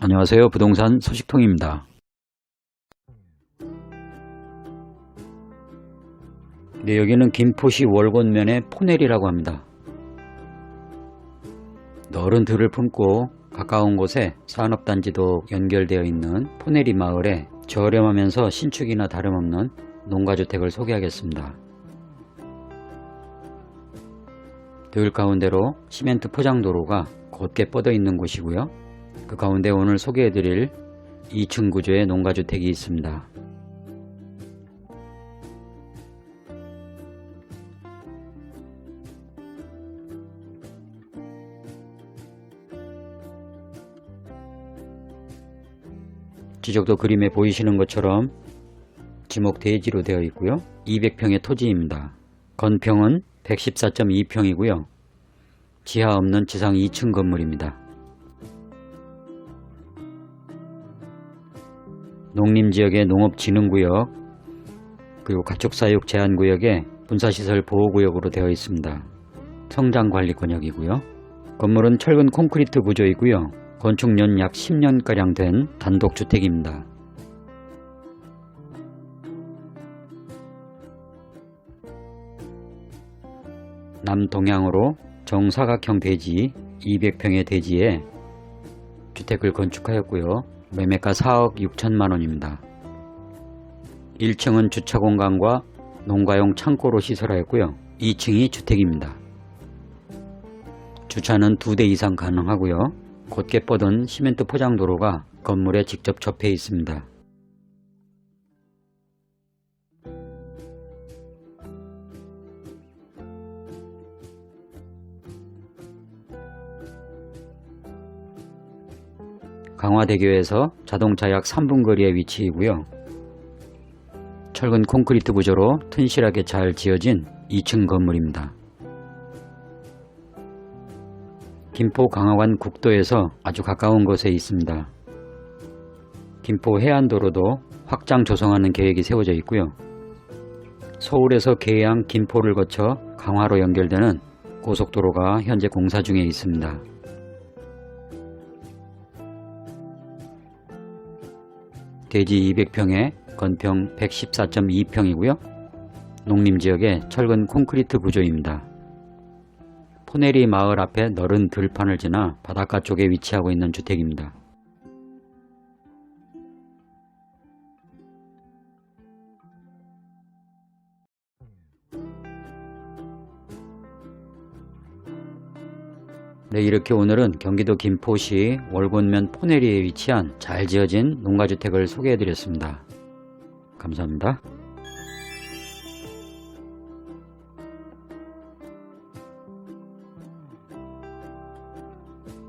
안녕하세요. 부동산 소식통입니다. 네, 여기는 김포시 월곤면의 포넬이라고 합니다. 너른 들을 품고 가까운 곳에 산업단지도 연결되어 있는 포네리 마을에 저렴하면서 신축이나 다름없는 농가주택을 소개하겠습니다. 늘 가운데로 시멘트 포장도로가 곧게 뻗어 있는 곳이고요. 그 가운데 오늘 소개해드릴 2층 구조의 농가주택이 있습니다. 지적도 그림에 보이시는 것처럼 지목 대지로 되어 있고요. 200평의 토지입니다. 건평은 114.2평이고요. 지하 없는 지상 2층 건물입니다. 농림지역의 농업진흥구역 그리고 가축사육 제한구역에 분사시설 보호구역으로 되어 있습니다. 성장관리권역이고요. 건물은 철근 콘크리트 구조이고요. 건축년 약 10년가량 된 단독주택입니다. 남동향으로 정사각형 대지 200평의 대지에 주택을 건축하였고요. 매매가 4억 6천만 원입니다. 1층은 주차 공간과 농가용 창고로 시설하였고요. 2층이 주택입니다. 주차는 2대 이상 가능하고요. 곧게 뻗은 시멘트 포장 도로가 건물에 직접 접해 있습니다. 강화대교에서 자동차 약 3분 거리에 위치이고요. 철근 콘크리트 구조로 튼실하게 잘 지어진 2층 건물입니다. 김포 강화관 국도에서 아주 가까운 곳에 있습니다. 김포 해안도로도 확장 조성하는 계획이 세워져 있고요. 서울에서 계양 김포를 거쳐 강화로 연결되는 고속도로가 현재 공사 중에 있습니다. 대지 200평에 건평 114.2평이고요. 농림지역의 철근 콘크리트 구조입니다. 포네리 마을 앞에 넓은 들판을 지나 바닷가 쪽에 위치하고 있는 주택입니다. 네, 이렇게 오늘은 경기도 김포시 월곤면 포네리에 위치한 잘 지어진 농가주택을 소개해드렸습니다. 감사합니다.